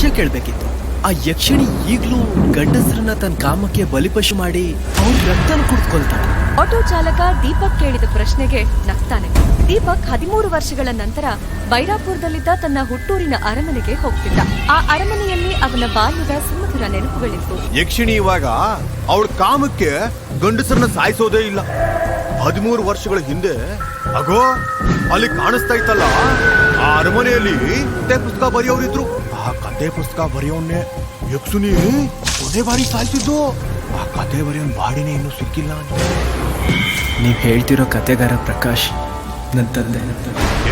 ವಿಷಯ ಕೇಳ್ಬೇಕಿತ್ತು. ಆ ಯಕ್ಷಿಣಿ ಈಗಲೂ ಗಂಡಸರನ್ನ ತನ್ನ ಕಾಮಕ್ಕೆ ಬಲಿಪಶು ಮಾಡಿ ಅವ್ರ ರಕ್ತನ ಕುಡ್ಕೊಳ್ತಾಳೆ ಆಟೋ ಚಾಲಕ ದೀಪಕ್ ಕೇಳಿದ ಪ್ರಶ್ನೆಗೆ ನಗ್ತಾನೆ. ದೀಪಕ್ ಹದಿಮೂರು ವರ್ಷಗಳ ನಂತರ ಬೈರಾಪುರದಲ್ಲಿದ್ದ ತನ್ನ ಹುಟ್ಟೂರಿನ ಅರಮನೆಗೆ ಹೋಗ್ತಿದ್ದ. ಆ ಅರಮನೆಯಲ್ಲಿ ಅವನ ಬಾಲ್ಯದ ಸುಮಧುರ ನೆನಪುಗಳಿತ್ತು. ಯಕ್ಷಿಣಿ ಇವಾಗ ಅವಳ ಕಾಮಕ್ಕೆ ಗಂಡಸರನ್ನ ಸಾಯಿಸೋದೇ ಇಲ್ಲ. ಹದಿಮೂರು ವರ್ಷಗಳ ಹಿಂದೆ ಅಗೋ ಅಲ್ಲಿ ಕಾಣಿಸ್ತಾ ಇತ್ತಲ್ಲ ಆ ಅರಮನೆಯಲ್ಲಿ ಕತೆ ಪುಸ್ತಕ ಬರೆಯೋರಿದ್ರು. ಆ ಕತೆ ಪುಸ್ತಕ ಬರೆಯೋನ್ನೇ ಯಕ್ಷಿಣಿ ಕೊನೆ ಬಾರಿ ಸಾಯ್ತಿದ್ದು? ಆ ಕತೆ ಬರೆಯೋನ್ ಬಾಡಿನೇ ಇನ್ನೂ ಸಿಕ್ಕಿಲ್ಲ ಅಂತ. ನೀವ್ ಹೇಳ್ತಿರೋ ಕತೆಗಾರ ಪ್ರಕಾಶ್ ನನ್ನ ತಂದೆ.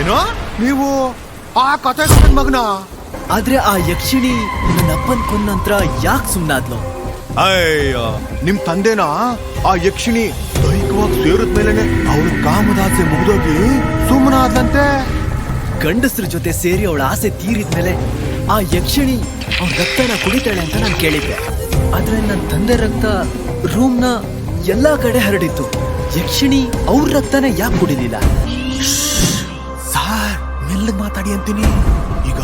ಏನೋ? ನೀವು ಆ ಕತೆ ಮಗನ? ಆದ್ರೆ ಆ ಯಕ್ಷಿಣಿ ನನ್ನ ಅಪ್ಪನ್ ಕೊಂದ ನಂತರ ಯಾಕೆ ಸುಮ್ಮನಾದ್ಲು ಅಯ್ಯ ನಿಮ್ ತಂದೆನ? ಆ ಯಕ್ಷಿಣಿ ದೈಹಿಕವಾಗಿ ಸೇರಿದ್ಮೇಲೆ ಅವಳ ಕಾಮದಾಸೆ ಮುಗಿದೋಗಿ ಸುಮ್ಮನಾದ್ಲಂತೆ ಗಂಡಸ್ರ ಜೊತೆ ಸೇರಿ ಅವಳ ಆಸೆ ತೀರಿದ್ಮೇಲೆ ಆ ಯಕ್ಷಿಣಿ ಅವ್ರ ರಕ್ತನ ಕುಡಿತಾಳೆ ಅಂತ ನಾನು ಕೇಳಿದ್ದೆ. ಆದ್ರೆ ನನ್ನ ತಂದೆ ರಕ್ತ ರೂಮ್ನ ಎಲ್ಲಾ ಕಡೆ ಹರಡಿತ್ತು. ಯಕ್ಷಿಣಿ ಅವ್ರ ರಕ್ತನ ಯಾಕೆ ಕುಡಿಲಿಲ್ಲ? ಸಾರ್, ಮೆಲ್ಲಗ್ ಮಾತಾಡಿ ಅಂತೀನಿ. ಈಗ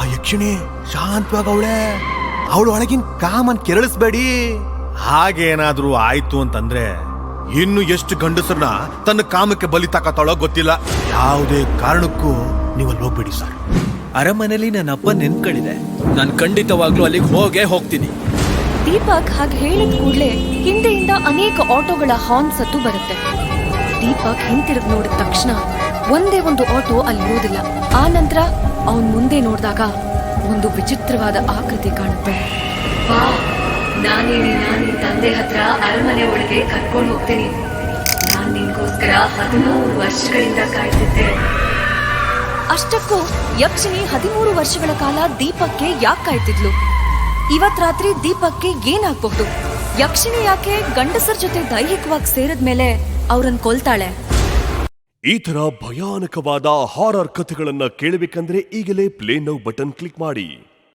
ಆ ಯಕ್ಷಿಣಿ ಶಾಂತವಾಗ ಅವಳೆ, ಅವಳ ಒಳಗಿನ ಕಾಮನ್ ಕೆರಳಿಸ್ಬೇಡಿ. ಹಾಗೇನಾದ್ರೂ ಆಯ್ತು ಅಂತಂದ್ರೆ ಇನ್ನು ಎಷ್ಟು ಗಂಡಸರನ್ನ ತನ್ನ ಕಾಮಕ್ಕೆ ಬಲಿ ತಾಕತ್ತಾಳೋ ಗೊತ್ತಿಲ್ಲ. ಯಾವುದೇ ಕಾರಣಕ್ಕೂ ನೀವಲ್ಲಿ ಹೋಗ್ಬೇಡಿ, ಸರ್. ಅರಮನೆಯಲ್ಲಿ ನನ್ನ ಅಪ್ಪ ನೆನ್ಕಳಿದೆ ನಾನು ಖಂಡಿತವಾಗ್ಲೂ ಅಲ್ಲಿಗೆ ಹೋಗೇ ಹೋಗ್ತೀನಿ. ದೀಪಕ್ ಹಾಗೆ ಹೇಳಿದ ಕೂಡಲೇ ಹಿಂದೆಯಿಂದ ಅನೇಕ ಆಟೋಗಳ ಹಾರ್ನ್ ಸತ್ತು ಬರುತ್ತೆ. ದೀಪಕ್ ಹಿಂತಿರುಗಿ ನೋಡಿದ ತಕ್ಷಣ ಒಂದೇ ಒಂದು ಆಟೋ ಅಲ್ಲಿ ಇರೋದಿಲ್ಲ ಆ ನಂತರ ಅವನ್ ಮುಂದೆ ನೋಡಿದಾಗ ಒಂದು ವಿಚಿತ್ರವಾದ ಆಕೃತಿ ಕಾಣುತ್ತೆ. ನಾನೇ ನಾನು ತಂದೆ ಹತ್ರ ಅರಮನೆ ಒಳಗೆ ಕರ್ಕೊಂಡು ಹೋಗ್ತೀನಿ. ನಾನು ನಿನ್ಗೋಸ್ಕರ ಹದಿಮೂರು ವರ್ಷಗಳಿಂದ ಕಾಯ್ತಿದ್ದೆ. ಅಷ್ಟಕ್ಕೂ ಯಕ್ಷಿಣಿ ಹದಿಮೂರು ವರ್ಷಗಳ ಕಾಲ ದೀಪಕ್ಕೆ ಯಾಕೆ ಕಾಯ್ತಿದ್ಲು? ಇವತ್ ರಾತ್ರಿ ದೀಪಕ್ಕೆ ಏನಾಗ್ಬಹುದು ಯಕ್ಷಿಣಿ ಯಾಕೆ ಗಂಡಸರ ಜೊತೆ ದೈಹಿಕವಾಗಿ ಸೇರಿದ್ಮೇಲೆ ಅವ್ರನ್ ಕೊಲ್ತಾಳೆ? ಈ ತರ ಭಯಾನಕವಾದ ಹಾರರ್ ಕಥೆಗಳನ್ನ ಕೇಳಬೇಕಂದ್ರೆ ಈಗಲೇ ಪ್ಲೇ ನೌ ಬಟನ್ ಕ್ಲಿಕ್ ಮಾಡಿ.